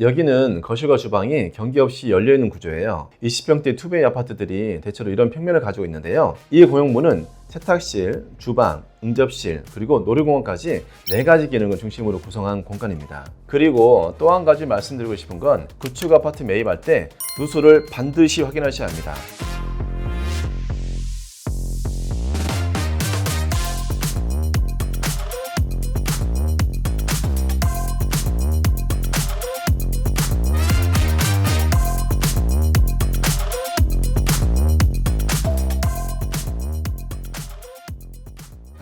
여기는 거실과 주방이 경계 없이 열려있는 구조예요. 20평대 투베이 아파트들이 대체로 이런 평면을 가지고 있는데요. 이 고용부는 세탁실, 주방, 응접실, 그리고 놀이공원까지 네 가지 기능을 중심으로 구성한 공간입니다. 그리고 또 한 가지 말씀드리고 싶은 건 구축 아파트 매입할 때 누수를 반드시 확인하셔야 합니다.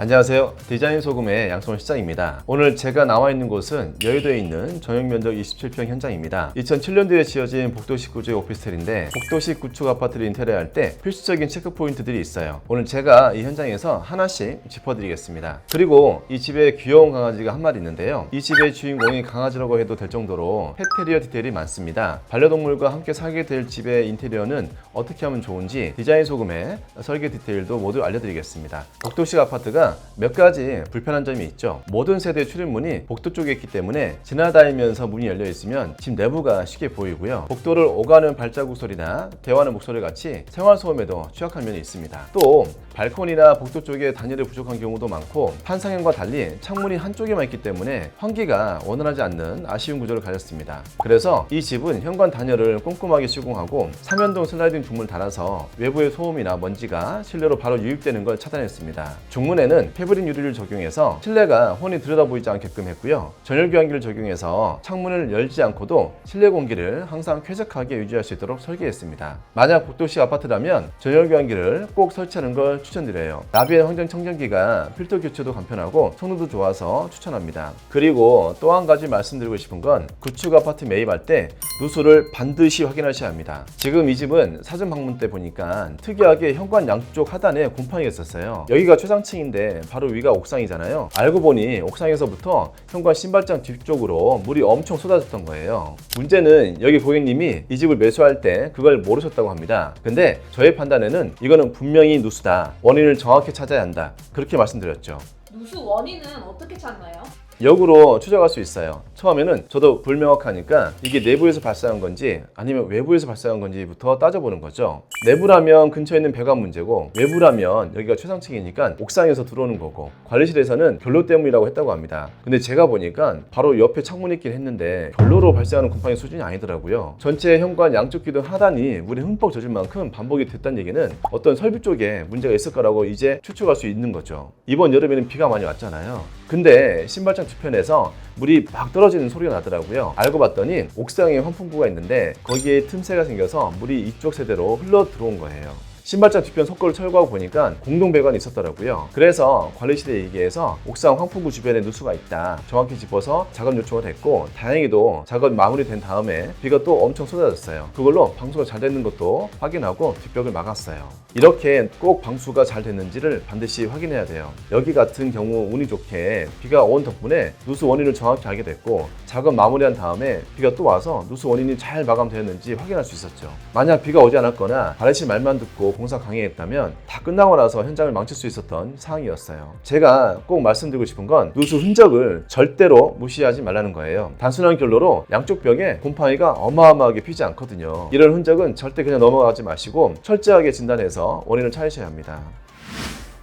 안녕하세요. 디자인 소금의 양성원 시장입니다. 오늘 제가 나와 있는 곳은 여의도에 있는 전용 면적 27평 현장입니다. 2007년도에 지어진 복도식 구조의 오피스텔인데 복도식 구축 아파트를 인테리어할 때 필수적인 체크 포인트들이 있어요. 오늘 제가 이 현장에서 하나씩 짚어드리겠습니다. 그리고 이 집에 귀여운 강아지가 한 마리 있는데요. 이 집의 주인공이 강아지라고 해도 될 정도로 펫테리어 디테일이 많습니다. 반려동물과 함께 살게 될 집의 인테리어는 어떻게 하면 좋은지 디자인 소금의 설계 디테일도 모두 알려드리겠습니다. 복도식 아파트가 몇 가지 불편한 점이 있죠. 모든 세대 출입문이 복도 쪽에 있기 때문에 지나다니면서 문이 열려 있으면 집 내부가 쉽게 보이고요. 복도를 오가는 발자국 소리나 대화하는 목소리 같이 생활 소음에도 취약한 면이 있습니다. 또 발코니나 복도 쪽에 단열이 부족한 경우도 많고 판상형과 달리 창문이 한쪽에만 있기 때문에 환기가 원활하지 않는 아쉬운 구조를 가졌습니다. 그래서 이 집은 현관 단열을 꼼꼼하게 시공하고 삼연동 슬라이딩 중문을 달아서 외부의 소음이나 먼지가 실내로 바로 유입되는 걸 차단했습니다. 중문에는 페브린 유리를 적용해서 실내가 훤히 들여다보이지 않게끔 했고요. 전열 교환기를 적용해서 창문을 열지 않고도 실내 공기를 항상 쾌적하게 유지할 수 있도록 설계했습니다. 만약 복도식 아파트라면 전열 교환기를 꼭 설치하는 걸 추천드려요. 나비의 황정 청정기가 필터 교체도 간편하고 성능도 좋아서 추천합니다. 그리고 또 한 가지 말씀드리고 싶은 건 구축 아파트 매입할 때 누수를 반드시 확인하셔야 합니다. 지금 이 집은 사전 방문 때 보니까 특이하게 현관 양쪽 하단에 곰팡이가 있었어요. 여기가 최상층인데 바로 위가 옥상이잖아요. 알고 보니 옥상에서부터 현관 신발장 뒤쪽으로 물이 엄청 쏟아졌던 거예요. 문제는 여기 고객님이 이 집을 매수할 때 그걸 모르셨다고 합니다. 근데 저의 판단에는 이거는 분명히 누수다. 원인을 정확히 찾아야 한다. 그렇게 말씀드렸죠. 누수 원인은 어떻게 찾나요? 역으로 추적할 수 있어요. 처음에는 저도 불명확하니까 이게 내부에서 발생한 건지 아니면 외부에서 발생한 건지부터 따져보는 거죠. 내부라면 근처에 있는 배관 문제고 외부라면 여기가 최상층이니까 옥상에서 들어오는 거고 관리실에서는 결로 때문이라고 했다고 합니다. 근데 제가 보니까 바로 옆에 창문이 있긴 했는데 결로로 발생하는 곰팡이 수준이 아니더라고요. 전체 현관 양쪽 기둥 하단이 물에 흠뻑 젖을 만큼 반복이 됐다는 얘기는 어떤 설비 쪽에 문제가 있을 거라고 이제 추측할 수 있는 거죠. 이번 여름에는 비가 많이 왔잖아요. 근데 신발장 뒤편에서 물이 막 떨어지는 소리가 나더라고요. 알고 봤더니 옥상에 환풍구가 있는데 거기에 틈새가 생겨서 물이 이쪽 세대로 흘러 들어온 거예요. 신발장 뒤편 석고를 철거하고 보니까 공동 배관이 있었더라고요. 그래서 관리실에 얘기해서 옥상 환풍구 주변에 누수가 있다. 정확히 짚어서 작업 요청을 했고 다행히도 작업 마무리된 다음에 비가 또 엄청 쏟아졌어요. 그걸로 방수가 잘 되는 것도 확인하고 뒷벽을 막았어요. 이렇게 꼭 방수가 잘 됐는지를 반드시 확인해야 돼요. 여기 같은 경우 운이 좋게 비가 온 덕분에 누수 원인을 정확히 알게 됐고 작업 마무리한 다음에 비가 또 와서 누수 원인이 잘 마감되었는지 확인할 수 있었죠. 만약 비가 오지 않았거나 발해실 말만 듣고 공사 강행했다면 다 끝나고 나서 현장을 망칠 수 있었던 상황이었어요. 제가 꼭 말씀드리고 싶은 건 누수 흔적을 절대로 무시하지 말라는 거예요. 단순한 결로로 양쪽 벽에 곰팡이가 어마어마하게 피지 않거든요. 이런 흔적은 절대 그냥 넘어가지 마시고 철저하게 진단해서 원인을 찾으셔야 합니다.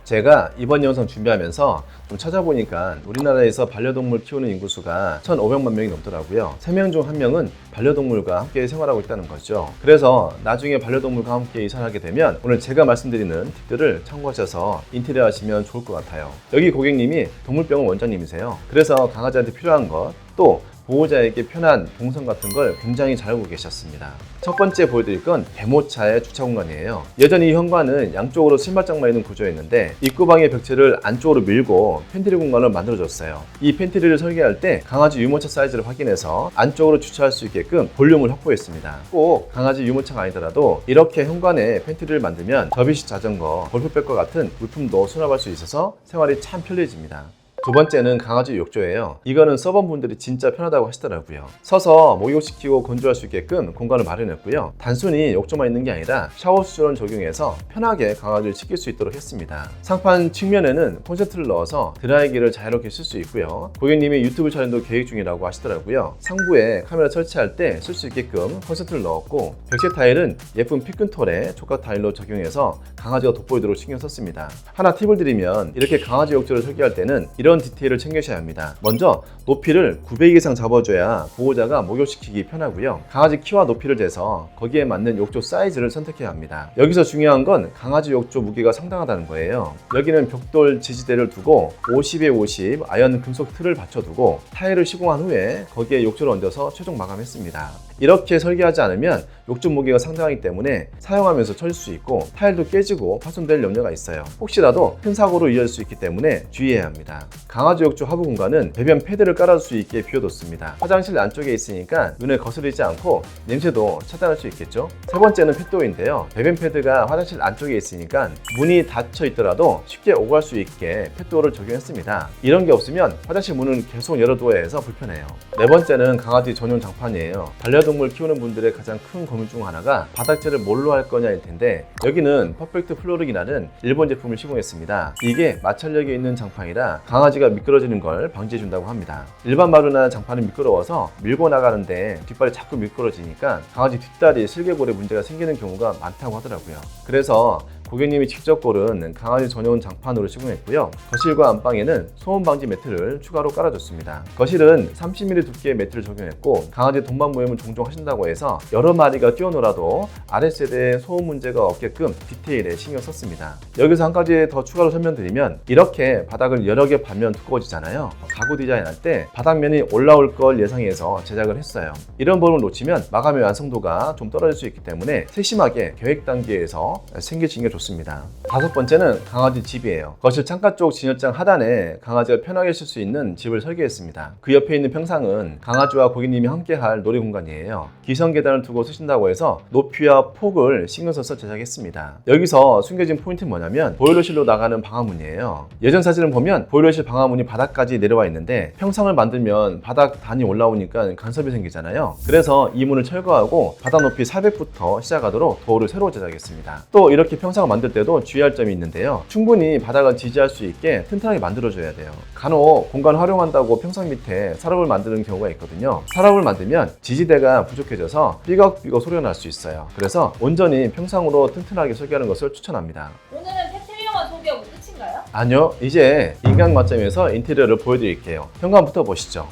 제가 이번 영상 준비하면서 좀 찾아보니까 우리나라에서 반려동물 키우는 인구수가 1,500만 명이 넘더라고요. 3명 중 1명은 반려동물과 함께 생활하고 있다는 거죠. 그래서 나중에 반려동물과 함께 이사를 하게 되면 오늘 제가 말씀드리는 팁들을 참고하셔서 인테리어 하시면 좋을 것 같아요. 여기 고객님이 동물병원 원장님이세요. 그래서 강아지한테 필요한 것, 또 보호자에게 편한 동선 같은 걸 굉장히 잘 알고 계셨습니다. 첫 번째 보여드릴 건 대모차의 주차 공간이에요. 예전에 이 현관은 양쪽으로 신발장만 있는 구조였는데 입구방의 벽체를 안쪽으로 밀고 팬트리 공간을 만들어줬어요. 이 팬트리를 설계할 때 강아지 유모차 사이즈를 확인해서 안쪽으로 주차할 수 있게끔 볼륨을 확보했습니다. 꼭 강아지 유모차가 아니더라도 이렇게 현관에 팬트리를 만들면 접이식 자전거, 골프백과 같은 물품도 수납할 수 있어서 생활이 참 편리해집니다. 두 번째는 강아지 욕조예요. 이거는 서버분들이 진짜 편하다고 하시더라고요. 서서 목욕시키고 건조할 수 있게끔 공간을 마련했고요. 단순히 욕조만 있는 게 아니라 샤워 수준을 적용해서 편하게 강아지를 씻길 수 있도록 했습니다. 상판 측면에는 콘센트를 넣어서 드라이기를 자유롭게 쓸 수 있고요. 고객님이 유튜브 촬영도 계획 중이라고 하시더라고요. 상부에 카메라 설치할 때 쓸 수 있게끔 콘센트를 넣었고 벽체 타일은 예쁜 피끈톨에 촉각 타일로 적용해서 강아지가 돋보이도록 신경 썼습니다. 하나 팁을 드리면 이렇게 강아지 욕조를 설계할 때는 이런 디테일을 챙기셔야 합니다. 먼저 높이를 900 이상 잡아줘야 보호자가 목욕시키기 편하고요. 강아지 키와 높이를 재서 거기에 맞는 욕조 사이즈를 선택해야 합니다. 여기서 중요한 건 강아지 욕조 무게가 상당하다는 거예요. 여기는 벽돌 지지대를 두고 50에 50 아연 금속 틀을 받쳐두고 타일을 시공한 후에 거기에 욕조를 얹어서 최종 마감했습니다. 이렇게 설계하지 않으면 욕조 무게가 상당하기 때문에 사용하면서 쳐질 수 있고 타일도 깨지고 파손될 염려가 있어요. 혹시라도 큰 사고로 이어질 수 있기 때문에 주의해야 합니다. 강아지 욕조 하부 공간은 배변 패드를 깔아줄 수 있게 비워뒀습니다. 화장실 안쪽에 있으니까 눈에 거스르지 않고 냄새도 차단할 수 있겠죠. 세 번째는 펫도어인데요. 배변 패드가 화장실 안쪽에 있으니까 문이 닫혀 있더라도 쉽게 오갈 수 있게 펫도어를 적용했습니다. 이런 게 없으면 화장실 문은 계속 열어두어야 해서 불편해요. 네 번째는 강아지 전용 장판이에요. 동물 키우는 분들의 가장 큰 고민 중 하나가 바닥재를 뭘로 할 거냐일 텐데 여기는 퍼펙트 플로르기라는 일본 제품을 시공했습니다. 이게 마찰력이 있는 장판이라 강아지가 미끄러지는 걸 방지해 준다고 합니다. 일반 마루나 장판은 미끄러워서 밀고 나가는데 뒷발이 자꾸 미끄러지니까 강아지 뒷다리 슬개골에 문제가 생기는 경우가 많다고 하더라고요. 그래서 고객님이 직접 고른 강아지 전용 장판으로 시공했고요. 거실과 안방에는 소음 방지 매트를 추가로 깔아줬습니다. 거실은 30mm 두께의 매트를 적용했고 강아지 동반 모임을 종종 하신다고 해서 여러 마리가 뛰어놀아도 아랫세대에 소음 문제가 없게끔 디테일에 신경 썼습니다. 여기서 한 가지 더 추가로 설명드리면 이렇게 바닥을 여러 개 반면 두꺼워지잖아요. 가구 디자인할 때 바닥면이 올라올 걸 예상해서 제작을 했어요. 이런 부분을 놓치면 마감의 완성도가 좀 떨어질 수 있기 때문에 세심하게 계획 단계에서 챙겨진 게 좋습니다. 다섯 번째는 강아지 집이에요. 거실 창가 쪽 진열장 하단에 강아지가 편하게 쉴 수 있는 집을 설계했습니다. 그 옆에 있는 평상은 강아지와 고객님이 함께할 놀이 공간이에요. 기성 계단을 두고 쓰신다고 해서 높이와 폭을 신경 써서 제작했습니다. 여기서 숨겨진 포인트는 뭐냐면 보일러실로 나가는 방화문이에요. 예전 사진을 보면 보일러실 방화문이 바닥까지 내려와 있는데 평상을 만들면 바닥 단이 올라오니까 간섭이 생기잖아요. 그래서 이 문을 철거하고 바닥 높이 400부터 시작하도록 도어를 새로 제작했습니다. 또 이렇게 평상 을 만들 때도 주의할 점이 있는데요. 충분히 바닥을 지지할 수 있게 튼튼하게 만들어줘야 돼요. 간혹 공간 활용한다고 평상 밑에 서랍을 만드는 경우가 있거든요. 서랍을 만들면 지지대가 부족해져서 삐걱삐걱 소리가 날 수 있어요. 그래서 온전히 평상으로 튼튼하게 설계하는 것을 추천합니다. 오늘은 페트리어만 소개하고 끝인가요? 아니요, 이제 인간 관점에서 인테리어를 보여드릴게요. 현관부터 보시죠.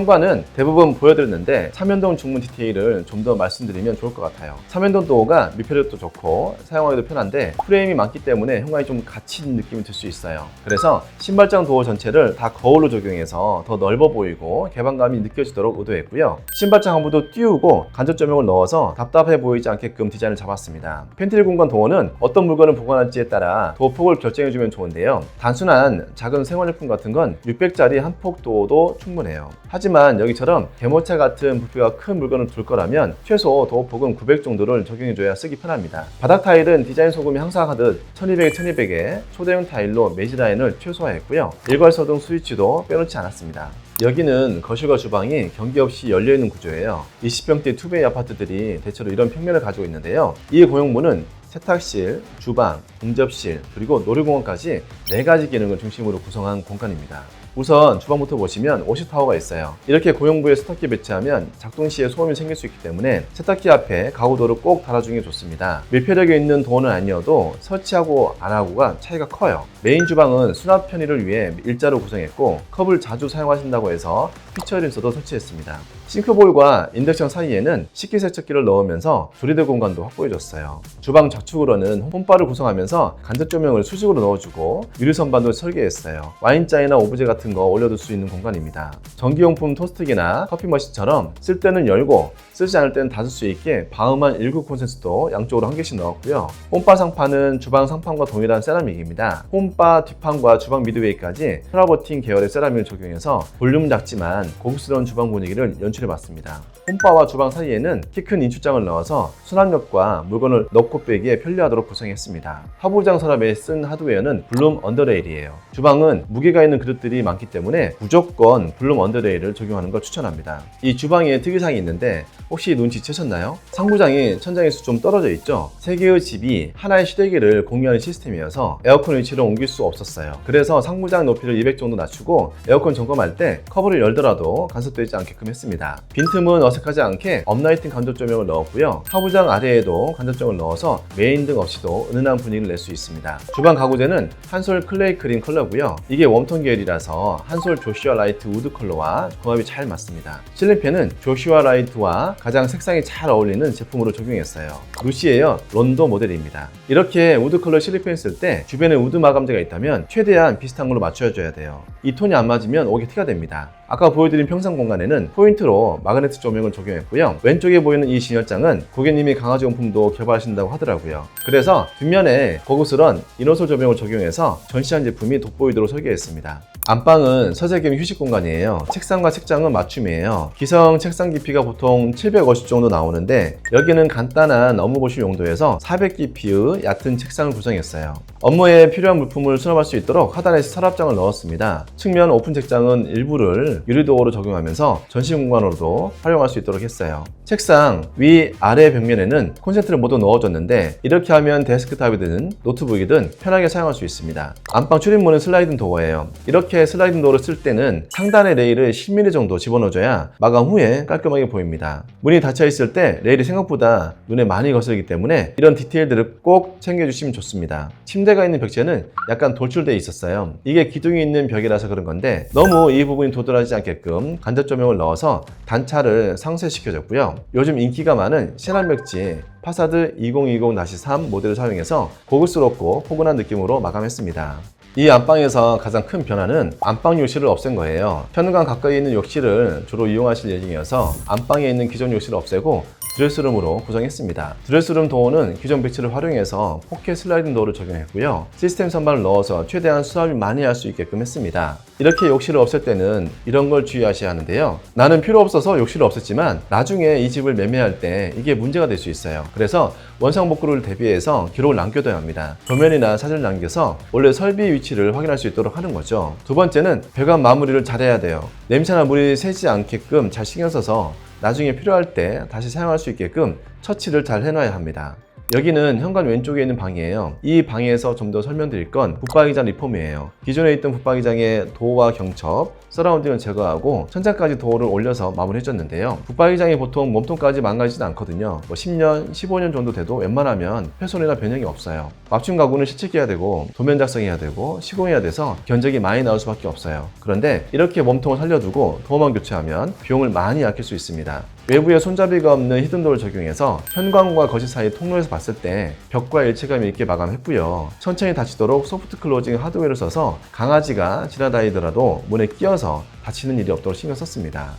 현관은 대부분 보여드렸는데 삼연동 중문 디테일을 좀 더 말씀드리면 좋을 것 같아요. 삼연동 도어가 밀폐력도 좋고 사용하기도 편한데 프레임이 많기 때문에 현관이 좀 갇힌 느낌이 들 수 있어요. 그래서 신발장 도어 전체를 다 거울로 적용해서 더 넓어 보이고 개방감이 느껴지도록 의도했고요. 신발장 한부도 띄우고 간접 조명을 넣어서 답답해 보이지 않게끔 디자인을 잡았습니다. 팬트리 공간 도어는 어떤 물건을 보관할지에 따라 도어 폭을 결정해주면 좋은데요. 단순한 작은 생활용품 같은 건 600짜리 한 폭 도어도 충분해요. 하지만 여기처럼 개모차 같은 부피가 큰 물건을 둘 거라면 최소 도어폭은 900 정도를 적용해줘야 쓰기 편합니다. 바닥 타일은 디자인 소금이 항상 하듯 1200에 1200에 초대형 타일로 매지 라인을 최소화했고요. 일괄서등 스위치도 빼놓지 않았습니다. 여기는 거실과 주방이 경계 없이 열려있는 구조예요. 20평대 투베이 아파트들이 대체로 이런 평면을 가지고 있는데요. 이 고용문은 세탁실, 주방, 공접실, 그리고 놀이공원까지 4가지 기능을 중심으로 구성한 공간입니다. 우선 주방부터 보시면 오시타워가 있어요. 이렇게 고용부에 세탁기 배치하면 작동 시에 소음이 생길 수 있기 때문에 세탁기 앞에 가구도를 꼭 달아주는 게 좋습니다. 밀폐력이 있는 도어는 아니어도 설치하고 안 하고가 차이가 커요. 메인 주방은 수납 편의를 위해 일자로 구성했고 컵을 자주 사용하신다고 해서 피처 림서도 설치했습니다. 싱크볼과 인덕션 사이에는 식기세척기를 넣으면서 조리대 공간도 확보해줬어요. 주방 좌측으로는 홈바를 구성하면서 간접 조명을 수직으로 넣어주고 유리 선반도 설계했어요. 와인잔이나 오브제 같은 거 올려둘 수 있는 공간입니다. 전기용품 토스트기나 커피 머신처럼 쓸 때는 열고 쓰지 않을 때는 닫을 수 있게 방음한 1구 콘센트도 양쪽으로 한 개씩 넣었고요. 홈바 상판은 주방 상판과 동일한 세라믹입니다. 홈바 뒷판과 주방 미드웨이까지 트라버틴 계열의 세라믹을 적용해서 볼륨은 작지만 고급스러운 주방 분위기를 연출 연출해 봤습니다. 홈바와 주방 사이에는 키 큰 인출장을 넣어서 수납력과 물건을 넣고 빼기에 편리하도록 구성했습니다. 하부장 서랍에 쓴 하드웨어는 블룸 언더레일이에요. 주방은 무게가 있는 그릇들이 많기 때문에 무조건 블룸 언더레일을 적용하는 걸 추천합니다. 이 주방에 특이사항이 있는데 혹시 눈치채셨나요? 상부장이 천장에서 좀 떨어져 있죠? 세 개의 집이 하나의 시대기를 공유하는 시스템이어서 에어컨 위치를 옮길 수 없었어요. 그래서 상부장 높이를 200 정도 낮추고 에어컨 점검할 때 커버를 열더라도 간섭되지 않게끔 했습니다. 빈틈은 어색하지 않게 업라이팅 간접 조명을 넣었고요. 하부장 아래에도 간접 조명을 넣어서 메인 등 없이도 은은한 분위기를 낼 수 있습니다. 주방 가구재는 한솔 클레이 크림 컬러 고요. 이게 웜톤 계열이라서 한솔 조슈아 라이트 우드 컬러와 궁합이 잘 맞습니다. 실링팬은 조슈아 라이트와 가장 색상이 잘 어울리는 제품으로 적용했어요. 루시에어 론도 모델입니다. 이렇게 우드 컬러 쓸때 주변에 우드 마감재가 있다면 최대한 비슷한 걸로 맞춰줘야 돼요. 이 톤이 안 맞으면 옥이 티가 됩니다. 아까 보여드린 평상 공간에는 포인트로 마그네틱 조명을 적용했고요. 왼쪽에 보이는 이 진열장은 고객님이 강아지 용품도 개발하신다고 하더라고요. 그래서 뒷면에 고급스런 이너솔 조명을 적용해서 전시한 제품이 돋보이도록 설계했습니다. 안방은 서재 겸 휴식 공간이에요. 책상과 책장은 맞춤이에요. 기성 책상 깊이가 보통 750 정도 나오는데 여기는 간단한 업무 보실 용도에서 400 깊이의 얕은 책상을 구성했어요. 업무에 필요한 물품을 수납할 수 있도록 하단에 서랍장을 넣었습니다. 측면 오픈 책장은 일부를 유리도어로 적용하면서 전시 공간으로도 활용할 수 있도록 했어요. 책상 위 아래 벽면에는 콘센트를 모두 넣어줬는데 이렇게 하면 데스크탑이든 노트북이든 편하게 사용할 수 있습니다. 안방 출입문은 슬라이딩 도어예요. 이렇게 슬라이딩 도어를 쓸 때는 상단의 레일을 10mm 정도 집어넣어줘야 마감 후에 깔끔하게 보입니다. 문이 닫혀 있을 때 레일이 생각보다 눈에 많이 거슬리기 때문에 이런 디테일들을 꼭 챙겨주시면 좋습니다. 침대가 있는 벽체는 약간 돌출되어 있었어요. 이게 기둥이 있는 벽이라서 그런 건데 너무 이 부분이 도드라지지 않게끔 간접 조명을 넣어서 단차를 상쇄시켜줬고요. 요즘 인기가 많은 벽지 파사드 2020-3 모델을 사용해서 고급스럽고 포근한 느낌으로 마감했습니다. 이 안방에서 가장 큰 변화는 안방 욕실을 없앤 거예요. 현관 가까이 있는 욕실을 주로 이용하실 예정이어서 안방에 있는 기존 욕실을 없애고 드레스룸으로 구성했습니다. 드레스룸 도어는 기존 배치를 활용해서 포켓 슬라이딩 도어를 적용했고요. 시스템 선반을 넣어서 최대한 수납이 많이 할 수 있게끔 했습니다. 이렇게 욕실을 없앨 때는 이런 걸 주의하셔야 하는데요. 나는 필요 없어서 욕실을 없앴지만 나중에 이 집을 매매할 때 이게 문제가 될 수 있어요. 그래서 원상 복구를 대비해서 기록을 남겨둬야 합니다. 도면이나 사진을 남겨서 원래 설비 위치를 확인할 수 있도록 하는 거죠. 두 번째는 배관 마무리를 잘해야 돼요. 냄새나 물이 새지 않게끔 잘 신경 써서 나중에 필요할 때 다시 사용할 수 있게끔 처치를 잘 해놔야 합니다. 여기는 현관 왼쪽에 있는 방이에요. 이 방에서 좀 더 설명드릴 건 붙박이장 리폼이에요. 기존에 있던 붙박이장의 도어와 경첩, 서라운딩을 제거하고 천장까지 도어를 올려서 마무리해줬는데요. 붙박이장이 보통 몸통까지 망가지진 않거든요. 뭐 10년, 15년 정도 돼도 웬만하면 훼손이나 변형이 없어요. 맞춤 가구는 시책해야 되고 도면 작성해야 되고 시공해야 돼서 견적이 많이 나올 수밖에 없어요. 그런데 이렇게 몸통을 살려두고 도어만 교체하면 비용을 많이 아낄 수 있습니다. 외부에 손잡이가 없는 히든도어를 적용해서 현관과 거실 사이 통로에서 봤을 때 벽과 일체감 있게 마감했고요. 천천히 닫히도록 소프트 클로징 하드웨어를 써서 강아지가 지나다니더라도 문에 끼어서 다치는 일이 없도록 신경 썼습니다.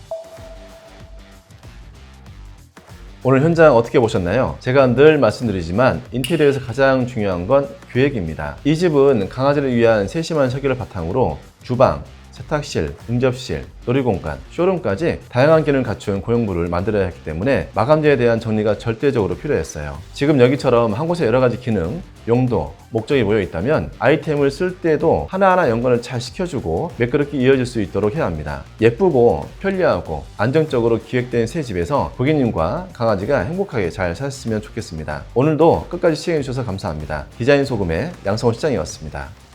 오늘 현장 어떻게 보셨나요? 제가 늘 말씀드리지만 인테리어에서 가장 중요한 건 계획입니다. 이 집은 강아지를 위한 세심한 설계를 바탕으로 주방, 세탁실, 응접실, 놀이공간, 쇼룸까지 다양한 기능을 갖춘 고용부를 만들어야 했기 때문에 마감재에 대한 정리가 절대적으로 필요했어요. 지금 여기처럼 한 곳에 여러 가지 기능, 용도, 목적이 모여 있다면 아이템을 쓸 때도 하나하나 연관을 잘 시켜주고 매끄럽게 이어질 수 있도록 해야 합니다. 예쁘고 편리하고 안정적으로 기획된 새 집에서 고객님과 강아지가 행복하게 잘 사셨으면 좋겠습니다. 오늘도 끝까지 시청해주셔서 감사합니다. 디자인 소금의 양성호 시장이었습니다.